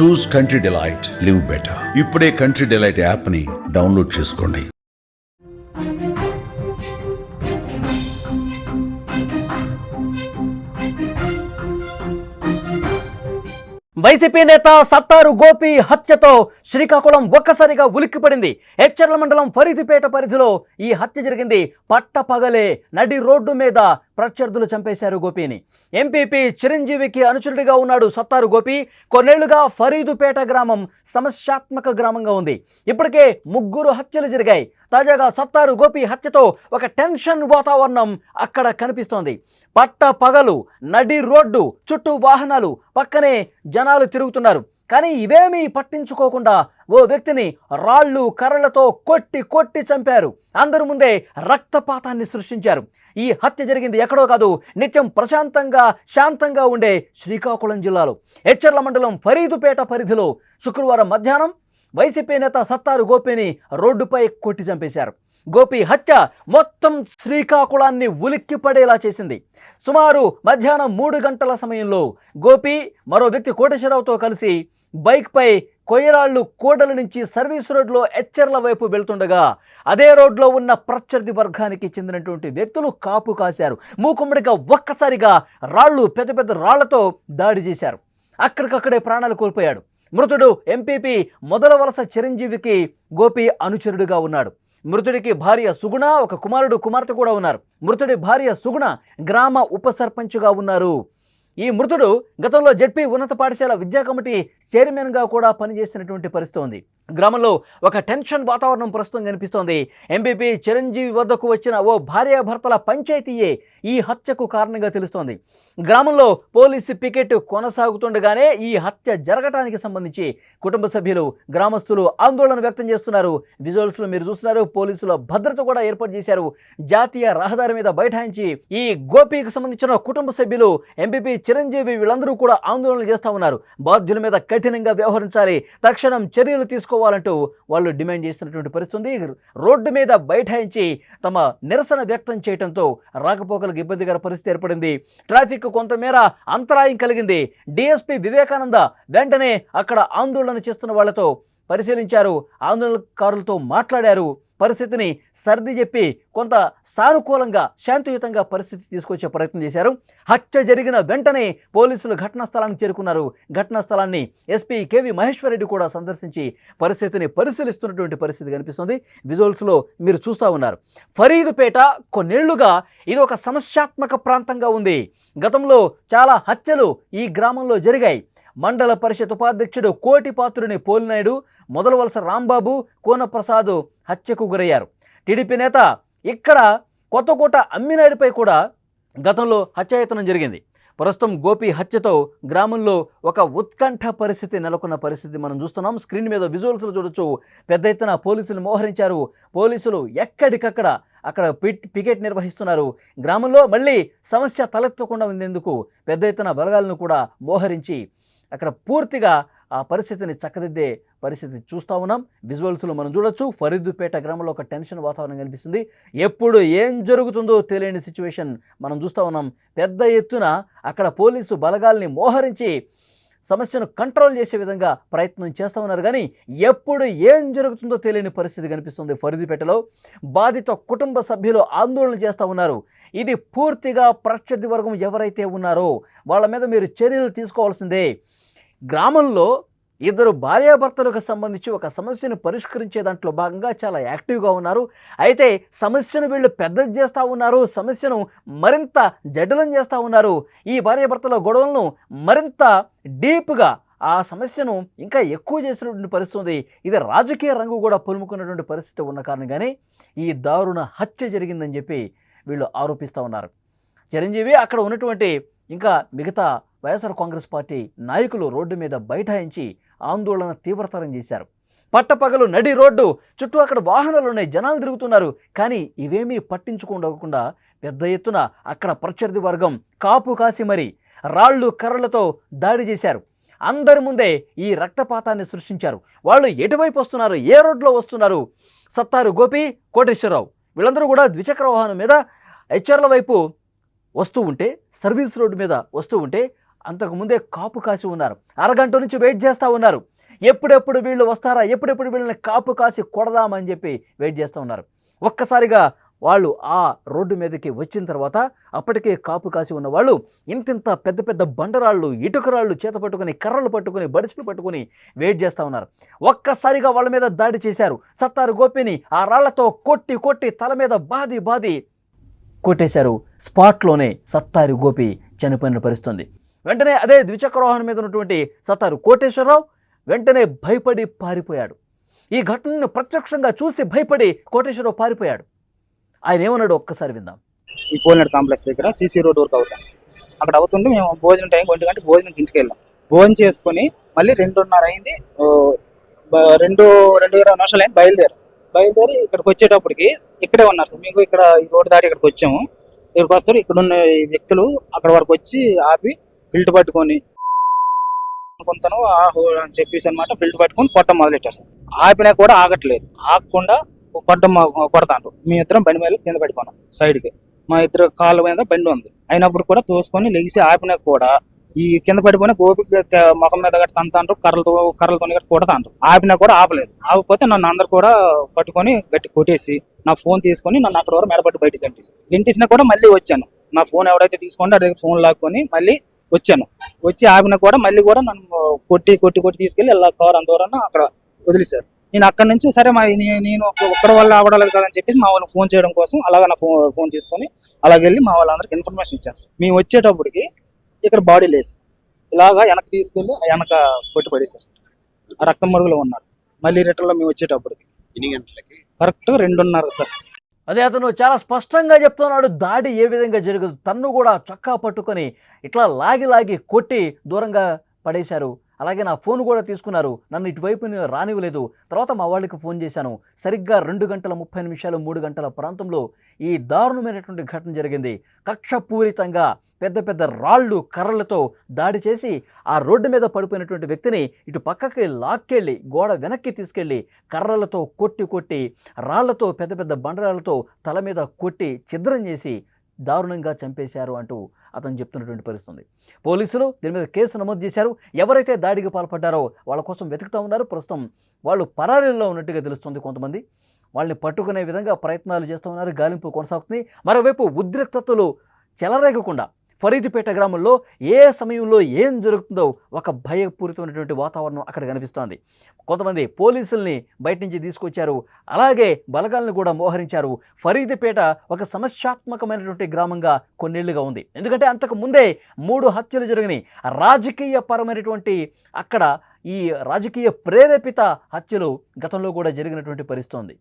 Choose country delight live better ఇప్పుడే country delight యాప్ని download చేసుకోండి. వైసీపీ నేత సత్తారు గోపి హత్యతో శ్రీకాకుళం ఒక్కసారిగా ఉలిక్కిపడింది. హెచ్చర్ల మండలం ఫరీదిపేట పరిధిలో ఈ హత్య జరిగింది. పట్టపగలే నడి రోడ్డు మీద ప్రత్యర్థులు చంపేశారు గోపిని. ఎంపీపీ చిరంజీవికి అనుచరుడిగా ఉన్నాడు సత్తారు గోపి. కొన్నేళ్ళుగా ఫరీదుపేట గ్రామం సమస్యాత్మక గ్రామంగా ఉంది. ఇప్పటికే ముగ్గురు హత్యలు జరిగాయి. తాజాగా సత్తారు గోపి హత్యతో ఒక టెన్షన్ వాతావరణం అక్కడ కనిపిస్తోంది. పట్ట పగలు నడి రోడ్డు చుట్టూ వాహనాలు పక్కనే జనాలు తిరుగుతున్నారు. కానీ ఇవేమీ పట్టించుకోకుండా ఓ వ్యక్తిని రాళ్ళు కర్రలతో కొట్టి కొట్టి చంపారు. అందరి ముందే రక్తపాతాన్ని సృష్టించారు. ఈ హత్య జరిగింది ఎక్కడో కాదు నిత్యం ప్రశాంతంగా శాంతంగా ఉండే శ్రీకాకుళం జిల్లాలో. హెచ్చర్ల మండలం ఫరీదుపేట పరిధిలో శుక్రవారం మధ్యాహ్నం వైసీపీ నేత సత్తారు గోపిని రోడ్డుపై కొట్టి చంపేశారు. గోపి హత్య మొత్తం శ్రీకాకుళాన్ని ఉలిక్కి పడేలా చేసింది. సుమారు మధ్యాహ్నం మూడు గంటల సమయంలో గోపి మరో వ్యక్తి కోటేశ్వరరావుతో కలిసి బైక్పై కొయ్యరాళ్ళు కోడల నుంచి సర్వీస్ రోడ్లో ఎచ్చర్ల వైపు వెళ్తుండగా అదే రోడ్లో ఉన్న ప్రత్యర్థి వర్గానికి చెందినటువంటి వ్యక్తులు కాపు కాశారు. మూకుమ్మడిగా ఒక్కసారిగా రాళ్ళు పెద్ద పెద్ద రాళ్ళతో దాడి చేశారు. అక్కడికక్కడే ప్రాణాలు కోల్పోయాడు. మృతుడు ఎంపీపీ మొదల వలస చిరంజీవికి గోపి అనుచరుడుగా ఉన్నాడు. మృతుడికి భార్య సుగుణ ఒక కుమారుడు కుమార్తె కూడా ఉన్నారు. మృతుడి భార్య సుగుణ గ్రామ ఉప సర్పంచ్గా ఉన్నారు. ఈ మృతుడు గతంలో జడ్పీ ఉన్నత పాఠశాల విద్యా కమిటీ చైర్మన్గా కూడా పనిచేసినటువంటి పరిస్థితి ఉంది. గ్రామంలో ఒక టెన్షన్ వాతావరణం ప్రస్తుతం కనిపిస్తోంది. ఎంపీపీ చిరంజీవి వద్దకు వచ్చిన ఓ భార్యాభర్తల పంచాయతీయే ఈ హత్యకు కారణంగా తెలుస్తోంది. గ్రామంలో పోలీసు పికెట్ కొనసాగుతుండగానే ఈ హత్య జరగటానికి సంబంధించి కుటుంబ సభ్యులు గ్రామస్తులు ఆందోళన వ్యక్తం చేస్తున్నారు. విజువల్స్లో మీరు చూస్తున్నారు. పోలీసుల భద్రత కూడా ఏర్పాటు చేశారు. జాతీయ రహదారి మీద బైఠాయించి ఈ గోపికి సంబంధించిన కుటుంబ సభ్యులు ఎంపీపీ చిరంజీవి వీళ్ళందరూ కూడా ఆందోళన చేస్తూ ఉన్నారు. బాధ్యుల మీద కఠినంగా వ్యవహరించాలి. తక్షణం చర్యలు తీసుకోవాలంటూ వాళ్ళు డిమాండ్ చేస్తున్నటువంటి పరిస్థితి రోడ్డు మీద బైఠాయించి తమ నిరసన వ్యక్తం చేయడంతో రాకపోకలకు ఇబ్బందికర పరిస్థితి ఏర్పడింది. ట్రాఫిక్ కొంతమేర అంతరాయం కలిగింది. డిఎస్పీ వివేకానంద వెంటనే అక్కడ ఆందోళన చేస్తున్న వాళ్ళతో పరిశీలించారు. ఆందోళనకారులతో మాట్లాడారు. పరిస్థితిని సర్ది చెప్పి కొంత సానుకూలంగా శాంతియుతంగా పరిస్థితి తీసుకొచ్చే ప్రయత్నం చేశారు. హత్య జరిగిన వెంటనే పోలీసులు ఘటనా స్థలానికి చేరుకున్నారు. ఘటనా స్థలాన్ని ఎస్పీ కేవి మహేశ్వరరెడ్డి కూడా సందర్శించి పరిస్థితిని పరిశీలిస్తున్నటువంటి పరిస్థితి కనిపిస్తుంది. విజువల్స్లో మీరు చూస్తూ ఉన్నారు. ఫరీదుపేట కొన్నేళ్ళుగా ఇది ఒక సమస్యాత్మక ప్రాంతంగా ఉంది. గతంలో చాలా హత్యలు ఈ గ్రామంలో జరిగాయి. మండల పరిషత్ ఉపాధ్యక్షుడు కోటిపాత్రుని పోలినాయుడు మొదలవలస రాంబాబు కోనప్రసాద్ హత్యకు గురయ్యారు. టీడీపీ నేత ఇక్కడ కొత్తకోట అమ్మినాయుడిపై కూడా గతంలో హత్యాయతనం జరిగింది. ప్రస్తుతం గోపి హత్యతో గ్రామంలో ఒక ఉత్కంఠ పరిస్థితి నెలకొన్న పరిస్థితి మనం చూస్తున్నాం. స్క్రీన్ మీద విజువల్స్లో చూడొచ్చు. పెద్ద ఎత్తున పోలీసులు మోహరించారు. పోలీసులు ఎక్కడికక్కడ అక్కడ పిట్ పికెట్ నిర్వహిస్తున్నారు. గ్రామంలో మళ్ళీ సమస్య తలెత్తకుండా ఉండేందుకు పెద్ద ఎత్తున బలగాలను కూడా మోహరించి అక్కడ పూర్తిగా ఆ పరిస్థితిని చక్కదిద్దే పరిస్థితి చూస్తూ ఉన్నాం. విజువల్స్లో మనం చూడొచ్చు. ఫరీదుపేట గ్రామంలో ఒక టెన్షన్ వాతావరణం కనిపిస్తుంది. ఎప్పుడు ఏం జరుగుతుందో తెలియని సిచ్యువేషన్ మనం చూస్తూ ఉన్నాం. పెద్ద ఎత్తున అక్కడ పోలీసు బలగాల్ని మోహరించి సమస్యను కంట్రోల్ చేసే విధంగా ప్రయత్నం చేస్తూ ఉన్నారు. కానీ ఎప్పుడు ఏం జరుగుతుందో తెలియని పరిస్థితి కనిపిస్తుంది ఫరీదుపేటలో. బాధిత కుటుంబ సభ్యులు ఆందోళన చేస్తూ ఉన్నారు. ఇది పూర్తిగా ప్రత్యర్థి వర్గం ఎవరైతే ఉన్నారో వాళ్ళ మీద మీరు చర్యలు తీసుకోవాల్సిందే. గ్రామంలో ఇద్దరు భార్యాభర్తలకు సంబంధించి ఒక సమస్యను పరిష్కరించే దాంట్లో భాగంగా చాలా యాక్టివ్గా ఉన్నారు. అయితే సమస్యను వీళ్ళు పెద్దది చేస్తూ ఉన్నారు. సమస్యను మరింత జటిలం చేస్తూ ఉన్నారు. ఈ భార్యాభర్తల గొడవలను మరింత డీప్గా ఆ సమస్యను ఇంకా ఎక్కువ చేసినటువంటి పరిస్థితి ఇది రాజకీయ రంగు కూడా పులుముకున్నటువంటి పరిస్థితి ఉన్న కారణంగానే ఈ దారుణ హత్య జరిగిందని చెప్పి వీళ్ళు ఆరోపిస్తూ ఉన్నారు. చిరంజీవి అక్కడ ఉన్నటువంటి ఇంకా మిగతా వైఎస్ఆర్ కాంగ్రెస్ పార్టీ నాయకులు రోడ్డు మీద బైఠాయించి ఆందోళన తీవ్రతరం చేశారు. పట్టపగలు నడి రోడ్డు చుట్టూ అక్కడ వాహనాలు ఉన్నాయి జనాలు తిరుగుతున్నారు. కానీ ఇవేమీ పట్టించుకుండకుండా పెద్ద ఎత్తున అక్కడ ప్రత్యర్థి వర్గం కాపు కాసి మరి రాళ్ళు కర్రలతో దాడి చేశారు. అందరి ముందే ఈ రక్తపాతాన్ని సృష్టించారు. వాళ్ళు ఎటువైపు వస్తున్నారు? ఏ రోడ్లో వస్తున్నారు? సత్తారు గోపి కోటేశ్వరరావు. వీళ్ళందరూ కూడా ద్విచక్ర వాహనం మీద హెచ్చర్ల వైపు వస్తూ ఉంటే సర్వీస్ రోడ్డు మీద వస్తూ ఉంటే అంతకు ముందే కాపు కాసి ఉన్నారు. అరగంట నుంచి వెయిట్ చేస్తూ ఉన్నారు. ఎప్పుడెప్పుడు వీళ్ళు వస్తారా? ఎప్పుడెప్పుడు వీళ్ళని కాపు కాసి కొడదామని చెప్పి వెయిట్ చేస్తూ ఉన్నారు. ఒక్కసారిగా వాళ్ళు ఆ రోడ్డు మీదకి వచ్చిన తర్వాత అప్పటికే కాపు కాసి ఉన్న వాళ్ళు ఇంతింత పెద్ద పెద్ద బండరాళ్ళు ఇటుకరాళ్ళు చేత పట్టుకొని కర్రలు పట్టుకొని బడిసెలు పట్టుకొని వెయిట్ చేస్తూ ఉన్నారు. ఒక్కసారిగా వాళ్ళ మీద దాడి చేశారు. సత్తారు గోపిని ఆ రాళ్ళతో కొట్టి కొట్టి తల మీద బాది బాది కొట్టేశారు. స్పాట్లోనే సత్తారి గోపి చనిపోయిన పరిస్థితుంది. వెంటనే అదే ద్విచక్ర వాహనం మీద ఉన్నటువంటి సత్తారు కోటేశ్వరరావు వెంటనే భయపడి పారిపోయాడు. ఈ ఘటనను ప్రత్యక్షంగా చూసి భయపడి కోటేశ్వరరావు పారిపోయాడు. ఆయన ఏమన్నాడు ఒక్కసారి విందాం. ఈ పోలినట్ కాంప్లెక్స్ దగ్గర సీసీ రోడ్ వరకు అవుతాం. అక్కడ అవుతుంటే మేము భోజనం టైం ఒంటి గంటకి భోజనం ఇంటికి వెళ్ళాం. భోజనం చేసుకుని మళ్ళీ రెండున్నర అయింది రెండు రెండు ఇరవై నిమిషాలు అయింది బయలుదేరు. బయలుదేరి ఇక్కడికి వచ్చేటప్పటికి ఇక్కడే ఉన్నారు సార్. మీకు ఇక్కడ ఈ రోడ్ దాటి ఇక్కడికి వచ్చాము. ఇక్కడికి వస్తారు. ఇక్కడ ఉన్న వ్యక్తులు అక్కడ వరకు వచ్చి ఆపి ఫిల్ట్ పట్టుకొని కొంతను ఆహో అని చెప్పేసి అనమాట ఫిల్ట్ పట్టుకొని కొట్టం మొదలెట్టారు సార్. ఆపినా కూడా ఆగట్లేదు. ఆగకుండా కొట్టం కొడతాడు మీ ఇద్దరం బండి మీద కింద పడిపోయినాం. సైడ్కి. మా ఇద్దరు కాళ్ళ మీద బండి ఉంది. అయినప్పుడు కూడా తోసుకొని లెగిసి ఆపినా కూడా ఈ కింద పడిపోయిన గోపిక ముఖం మీద గట్ట తంతాండ్రు కర్రలతో కర్రలతో గట్ట కొడతాండ్రు. ఆపినా కూడా ఆపలేదు. ఆపకపోతే నన్ను అందరు కూడా పట్టుకొని గట్టి కొట్టేసి నా ఫోన్ తీసుకొని నన్ను అక్కడ వరకు మెడపట్టి బయటకు గంటేసి గంటేసినా కూడా మళ్ళీ వచ్చాను. నా ఫోన్ ఎవడైతే తీసుకుంటే అడిగి ఫోన్ లాక్కొని మళ్ళీ వచ్చాను. వచ్చి ఆపినా కూడా మళ్ళీ కూడా నన్ను కొట్టి కొట్టి కొట్టి తీసుకెళ్ళి ఇలా కవర్ అంతవరకు అక్కడ వదిలేశారు. నేను అక్కడ నుంచి సరే మా నే- నేను ఒక్క- ఒక్కడి వల్ల అవడలేదు కదని చెప్పేసి మా వాళ్ళని ఫోన్ చేయడం కోసం అలాగ నా ఫోన్ ఫోన్ తీసుకొని అలాగెళ్ళి మా వాళ్ళందరికి ఇన్ఫర్మేషన్ ఇచ్చాను మేము వచ్చేటప్పటికి ఇక్కడ బాడీ లేస్ ఇలాగా వెనక తీసుకెళ్ళి ఆ వెనక కొట్టి పడేశారు సార్. ఆ రక్తం మరుగులో ఉన్నారు. మళ్ళీ రిటర్న్లో మేము వచ్చేటప్పటికి. ఎన్ని గంటలకి కరెక్ట్ రెండున్నర సార్. అదే అతను చాలా స్పష్టంగా చెప్తున్నాడు దాడి ఏ విధంగా జరగదు. తన్ను కూడా చొక్కా పట్టుకొని ఇట్లా లాగి లాగి కొట్టి దూరంగా పడేశారు. అలాగే నా ఫోన్ కూడా తీసుకున్నారు. నన్ను ఇటువైపు రానివ్వలేదు. తర్వాత మా వాళ్ళకి ఫోన్ చేశాను. సరిగ్గా రెండు గంటల ముప్పై నిమిషాలు మూడు గంటల ప్రాంతంలో ఈ దారుణమైనటువంటి ఘటన జరిగింది. కక్షపూరితంగా పెద్ద పెద్ద రాళ్ళు కర్రలతో దాడి చేసి ఆ రోడ్డు మీద పడిపోయినటువంటి వ్యక్తిని ఇటు పక్కకి లాక్కెళ్ళి గోడ వెనక్కి తీసుకెళ్ళి కర్రలతో కొట్టి కొట్టి రాళ్ళతో పెద్ద పెద్ద బండరాళ్ళతో తల మీద కొట్టి ఛిద్రం చేసి దారుణంగా చంపేశారు అంటూ అతను చెప్తున్నటువంటి పరిస్థితుంది. పోలీసులు దీని మీద కేసు నమోదు చేశారు. ఎవరైతే దాడికి పాల్పడ్డారో వాళ్ళ కోసం వెతుకుతూ ఉన్నారు. ప్రస్తుతం వాళ్ళు పరారీలో ఉన్నట్టుగా తెలుస్తుంది కొంతమంది. వాళ్ళని పట్టుకునే విధంగా ప్రయత్నాలు చేస్తూ ఉన్నారు. గాలింపు కొనసాగుతుంది. మరోవైపు ఉద్రిక్తతలు చెలరేగకుండా ఫరీదుపేట గ్రామంలో ఏ సమయంలో ఏం జరుగుతుందో ఒక భయపూరితమైనటువంటి వాతావరణం అక్కడ కనిపిస్తోంది. కొంతమంది పోలీసుల్ని బయట నుంచి తీసుకొచ్చారు. అలాగే బలగాలను కూడా మోహరించారు. ఫరీదుపేట ఒక సమస్యాత్మకమైనటువంటి గ్రామంగా కొన్నేళ్ళుగా ఉంది. ఎందుకంటే అంతకు ముందే మూడు హత్యలు జరిగినాయి. రాజకీయ పరమైనటువంటి అక్కడ ఈ రాజకీయ ప్రేరేపిత హత్యలు గతంలో కూడా జరిగినటువంటి పరిస్థితుంది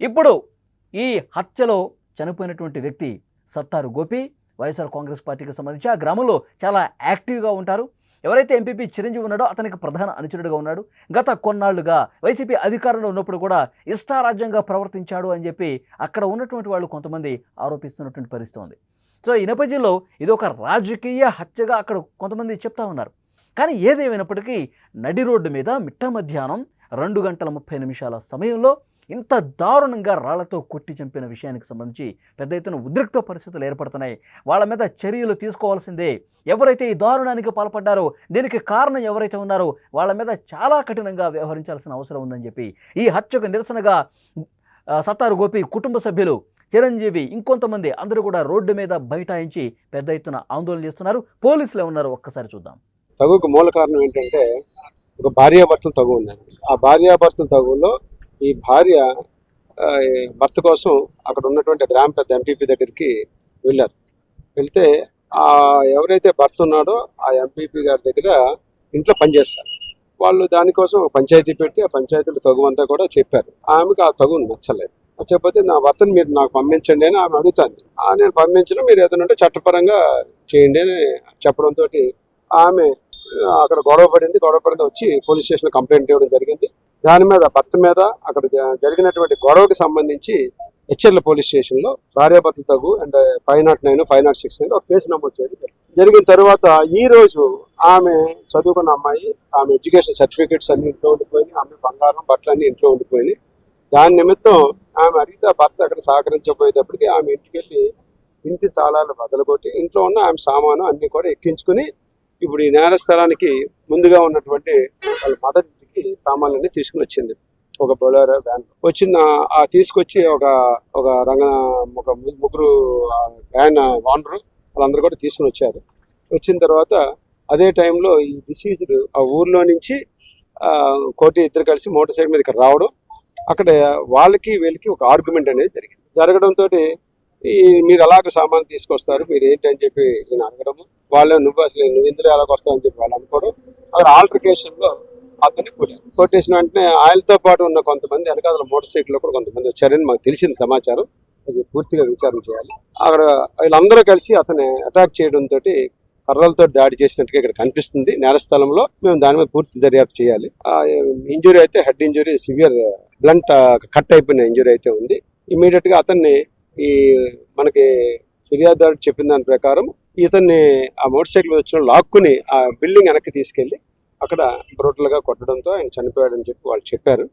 ఇప్పుడు ఈ హత్యలో చనిపోయినటువంటి వ్యక్తి సత్తారు గోపి వైఎస్ఆర్ కాంగ్రెస్ పార్టీకి సంబంధించి ఆ గ్రామంలో చాలా యాక్టివ్గా ఉంటారు. ఎవరైతే ఎంపీపీ చిరంజీవి ఉన్నాడో అతనికి ప్రధాన అనుచరుడుగా ఉన్నాడు. గత కొన్నాళ్ళుగా వైసీపీ అధికారంలో ఉన్నప్పుడు కూడా ఇష్టారాజ్యంగా ప్రవర్తించాడు అని చెప్పి అక్కడ ఉన్నటువంటి వాళ్ళు కొంతమంది ఆరోపిస్తున్నటువంటి పరిస్థితి ఉంది. సో ఈ నేపథ్యంలో ఇది ఒక రాజకీయ హత్యగా అక్కడ కొంతమంది చెప్తా ఉన్నారు. కానీ ఏదేమైనప్పటికీ నడి రోడ్డు మీద మిట్ట మధ్యాహ్నం రెండు గంటల ముప్పై నిమిషాల సమయంలో ఇంత దారుణంగా రాళ్ళతో కొట్టి చంపిన విషయానికి సంబంధించి పెద్ద ఎత్తున ఉద్రిక్త పరిస్థితులు ఏర్పడుతున్నాయి. వాళ్ళ మీద చర్యలు తీసుకోవాల్సిందే. ఎవరైతే ఈ దారుణానికి పాల్పడ్డారో దీనికి కారణం ఎవరైతే ఉన్నారో వాళ్ళ మీద చాలా కఠినంగా వ్యవహరించాల్సిన అవసరం ఉందని చెప్పి ఈ హత్యకు నిరసనగా సత్తారు గోపి కుటుంబ సభ్యులు చిరంజీవి ఇంకొంతమంది అందరూ కూడా రోడ్డు మీద బైఠాయించి పెద్ద ఎత్తున ఆందోళన చేస్తున్నారు. పోలీసులే ఉన్నారు ఒక్కసారి చూద్దాం. తగుకు మూల కారణం ఏంటంటే ఒక భార్యాభర్తలు తగు ఉందండి ఆ భార్యాభర్తల తగులో ఈ భార్య భర్త కోసం అక్కడ ఉన్నటువంటి గ్రామ పెద్ద ఎంపీపీ దగ్గరికి వెళ్ళారు. వెళ్తే ఆ ఎవరైతే భర్త ఉన్నాడో ఆ ఎంపీపీ గారి దగ్గర ఇంట్లో పనిచేస్తారు వాళ్ళు దానికోసం పంచాయతీ పెట్టి ఆ పంచాయతీలో తగువంతా కూడా చెప్పారు. ఆమెకు ఆ తగు నచ్చలేదు. చెప్పకపోతే నా భర్తను మీరు నాకు పంపించండి అని ఆమె అడుగుతాను ఆ నేను పంపించిన మీరు ఏదైనా ఉంటే చట్టపరంగా చేయండి అని చెప్పడంతో ఆమె అక్కడ గొడవ పడింది. గొడవ పడింది వచ్చి పోలీస్ స్టేషన్ కంప్లైంట్ ఇవ్వడం జరిగింది. దాని మీద భర్త మీద అక్కడ జరిగినటువంటి గొడవకి సంబంధించి హెచ్ఎల్ పోలీస్ స్టేషన్లో భార్యాభర్తలు తగు and five not nine five not six ఒక కేసు నమోదు చేయడం జరిగిన తర్వాత ఈ రోజు ఆమె చదువుకున్న అమ్మాయి ఆమె ఎడ్యుకేషన్ సర్టిఫికేట్స్ అన్ని ఇంట్లో ఉండిపోయినాయి ఆమె బంగారం బట్టలు అన్ని ఇంట్లో ఉండిపోయినాయి. దాని నిమిత్తం ఆమె అడిగితే ఆ భర్త అక్కడ సహకరించబోయేటప్పటికి ఆమె ఇంటికి వెళ్ళి ఇంటి తాళాలు బదలగొట్టి ఇంట్లో ఉన్న ఆమె సామాను అన్ని కూడా ఎక్కించుకుని ఇప్పుడు ఈ నేర స్థలానికి ముందుగా ఉన్నటువంటి వాళ్ళ మదర్ సామాన్లన్నీ తీసుకుని వచ్చింది. ఒక బొలర్ వ్యాన్. వచ్చిన ఆ తీసుకొచ్చి ఒక ఒక రంగ ఒక ముగ్గురు వ్యాన్ వానరు వాళ్ళందరూ కూడా తీసుకుని వచ్చారు. వచ్చిన తర్వాత అదే టైంలో ఈ డిసీజ్డ్ ఆ ఊర్లో నుంచి కోటి ఇద్దరు కలిసి మోటార్ సైకిల్ మీద ఇక్కడ రావడం అక్కడ వాళ్ళకి వీళ్ళకి ఒక ఆర్గ్యుమెంట్ అనేది జరిగింది. జరగడంతో ఈ మీరు అలాగ సామాన్ తీసుకొస్తారు మీరు ఏంటి అని చెప్పి నేను అడగడము వాళ్ళు నువ్వు అసలు నువ్వు ఇందులో ఎలాగ వస్తావని చెప్పి వాళ్ళు అనుకోవడం అక్కడ ఆల్టర్కేషన్లో అతన్ని కొట్టారు కొట్టేసిన వెంటనే ఆయనతో పాటు ఉన్న కొంతమంది వెనకాల మోటార్ సైకిల్లో కూడా కొంతమంది వచ్చారని మాకు తెలిసింది సమాచారం. అది పూర్తిగా విచారణ చేయాలి. అక్కడ వీళ్ళందరూ కలిసి అతన్ని అటాక్ చేయడంతో కర్రలతో దాడి చేసినట్టుగా ఇక్కడ కనిపిస్తుంది. నేరస్థలంలో మేము దాని మీద పూర్తి దర్యాప్తు చేయాలి. ఆ ఇంజురీ అయితే head injury severe blunt cut అయిపోయిన ఇంజురీ అయితే ఉంది. ఇమీడియట్గా అతన్ని ఈ మనకి ఫిర్యాదుదారు చెప్పిన దాని ప్రకారం ఇతన్ని ఆ మోటార్ సైకిల్ వచ్చిన లాక్కుని ఆ బిల్డింగ్ వెనక్కి తీసుకెళ్ళి అక్కడ బ్రోటల్గా కొట్టడంతో ఆయన చనిపోయాడని చెప్పి వాళ్ళు చెప్పారు.